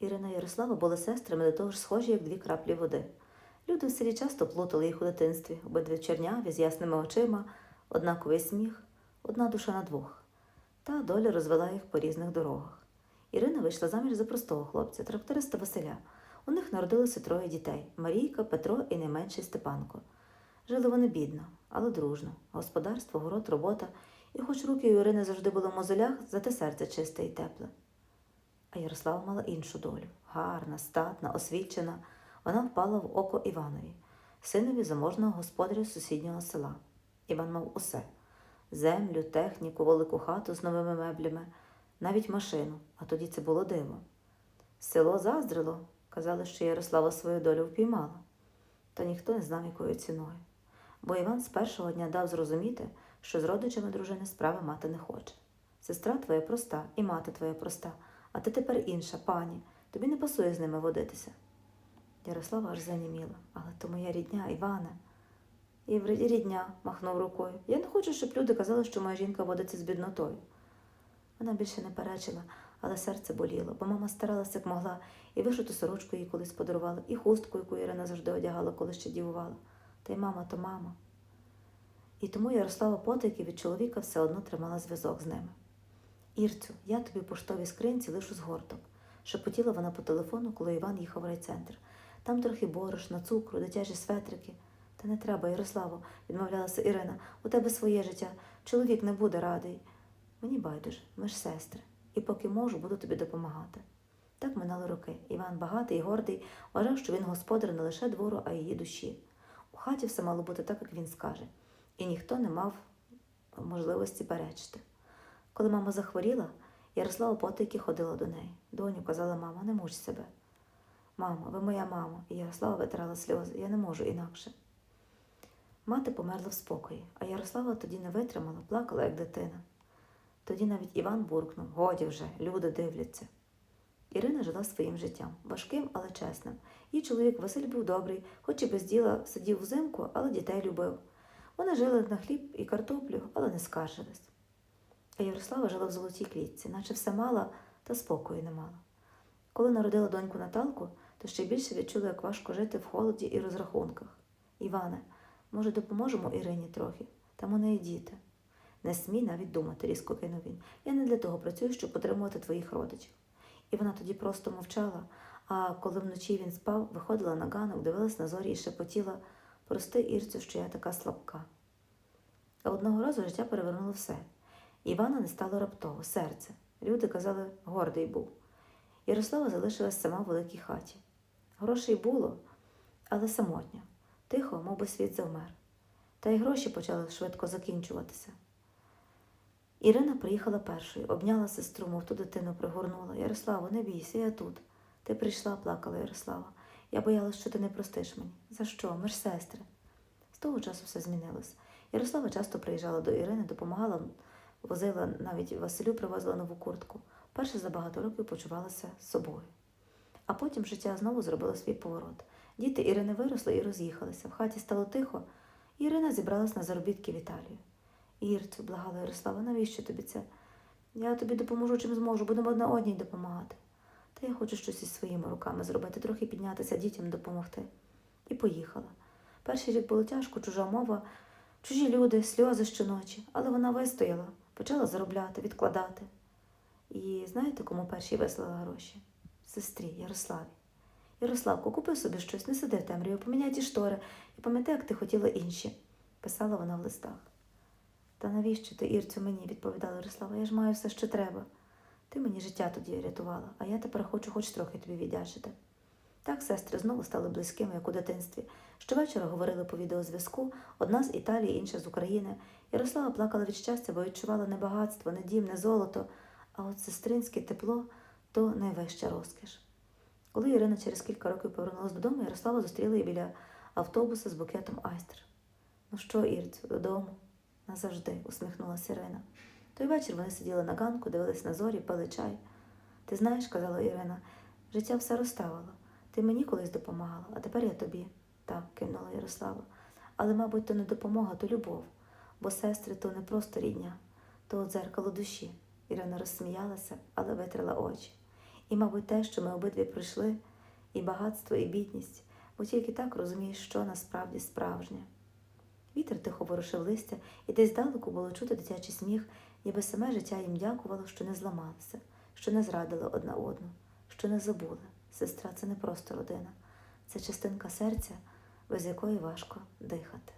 Ірина і Ярослава були сестрами до того ж схожі, як дві краплі води. Люди в селі часто плутали їх у дитинстві, обидві чорняві, з ясними очима, однаковий сміх, одна душа на двох. Та доля розвела їх по різних дорогах. Ірина вийшла заміж за простого хлопця, тракториста Василя. У них народилося троє дітей Марійка, Петро і найменший Степанко. Жили вони бідно, але дружно. Господарство, город, робота, і хоч руки у Ірини завжди були в мозолях, зате серце чисте і тепле. А Ярослава мала іншу долю гарна, статна, освічена. Вона впала в око Іванові, синові заможного господаря сусіднього села. Іван мав усе землю, техніку, велику хату з новими меблями, навіть машину, а тоді це було диво. Село заздрило, казали, що Ярослава свою долю впіймала. Та ніхто не знав, якою ціною. Бо Іван з першого дня дав зрозуміти, що з родичами дружини справи мати не хоче. Сестра твоя проста, і мати твоя проста, а ти тепер інша, пані, тобі не пасує з ними водитися. Ярослава аж заніміла, але то моя рідня, Іване. І рідня махнув рукою. Я не хочу, щоб люди казали, що моя жінка водиться з біднотою. Вона більше не перечила, але серце боліло, бо мама старалася як могла, і вишиту сорочку їй колись подарувала, і хустку, яку Ірина завжди одягала, коли ще дівувала. Та й мама то мама. І тому Ярослава потайки від чоловіка все одно тримала зв'язок з ними. Ірцю, я тобі в поштовій скринці лишу згорток, шепотіла вона по телефону, коли Іван їхав в райцентр. Там трохи борошна, цукру, дитячі светрики. Та не треба, Ярославо, відмовлялася Ірина. У тебе своє життя. Чоловік не буде радий. Мені байдуже, ми ж сестри, і поки можу, буду тобі допомагати. Так минали роки. Іван багатий і гордий, вважав, що він господар не лише двору, а й її душі. У хаті все мало бути так, як він скаже, і ніхто не мав можливості перечити. Коли мама захворіла, Ярослава потайки ходила до неї. Доню, казала мама, не муч себе. Мамо, ви моя мама, і Ярослава витирала сльози, я не можу інакше. Мати померла в спокої, а Ярослава тоді не витримала, плакала, як дитина. Тоді навіть Іван буркнув годі вже, люди дивляться. Ірина жила своїм життям, важким, але чесним. Її чоловік Василь був добрий, хоч і без діла сидів взимку, але дітей любив. Вони жили на хліб і картоплю, але не скаржились. А Ярослава жила в золотій клітці, наче все мала, та спокою не мала. Коли народила доньку Наталку, то ще більше відчула, як важко жити в холоді і розрахунках. Іване, може, допоможемо Ірині трохи? Там у неї діти. Не смій навіть думати, різко кинув він. Я не для того працюю, щоб потримувати твоїх родичів. І вона тоді просто мовчала, а коли вночі він спав, виходила на ганок, дивилась на зорі і шепотіла прости, Ірцю, що я така слабка. А одного разу життя перевернуло все. Івана не стало раптово, серце. Люди казали, гордий був. Ярослава залишилась сама в великій хаті. Грошей було, але самотня. Тихо, мов би світ завмер. Та й гроші почали швидко закінчуватися. Ірина приїхала першою, обняла сестру, мов ту дитину пригорнула. Ярославо, не бійся, я тут. Ти прийшла, плакала Ярослава. Я боялась, що ти не простиш мені. За що? Ми ж сестри. З того часу все змінилось. Ярослава часто приїжджала до Ірини, допомагала, возила навіть Василю привозила нову куртку. Перше за багато років почувалася з собою. А потім життя знову зробило свій поворот. Діти Ірини виросли і роз'їхалися. В хаті стало тихо, і Ірина зібралась на заробітки в Італію. Ірцю, благала Ярослава, навіщо тобі це? Я тобі допоможу чим зможу, будемо одна одній допомагати. Та я хочу щось із своїми руками зробити, трохи піднятися, дітям допомогти. І поїхала. Перший рік було тяжко, чужа мова, чужі люди, сльози щоночі, але вона вистояла, почала заробляти, відкладати. І знаєте, кому першій вислала гроші? Сестрі, Ярославі. Ярославко, купи собі щось, не сиди в темряві, поміняй ті штори і пам'ятай, як ти хотіла інші, писала вона в листах. Та навіщо ти, Ірцю, мені, відповідала Ярослава, я ж маю все, що треба. Ти мені життя тоді рятувала, а я тепер хочу хоч трохи тобі віддячити. Так сестри знову стали близькими, як у дитинстві. Щовечора говорили по відеозв'язку, одна з Італії, інша з України. Ярослава плакала від щастя, бо відчувала не багатство, не дім, не золото, а от сестринське тепло то найвища розкіш. Коли Ірина через кілька років повернулася додому, Ярослава зустріла її біля автобуса з букетом айстр. Ну що, Ірцю, додому? Назавжди, усміхнулася Ірина. Той вечір вони сиділи на ганку, дивились на зорі, пили чай. Ти знаєш, казала Ірина, життя все розставило. Ти мені колись допомагала, а тепер я тобі. Так, кивнула Ярослава. Але, мабуть, то не допомога, то любов, бо сестри то не просто рідня, то дзеркало душі. Ірина розсміялася, але витрила очі. І, мабуть, те, що ми обидві пройшли, і багатство, і бідність, бо тільки так розумієш, що насправді справжнє. Вітер тихо ворушив листя, і десь далеко було чути дитячий сміх, ніби саме життя їм дякувало, що не зламалося, що не зрадили одна одну, що не забули. Сестра це не просто родина, це частинка серця, без якої важко дихати.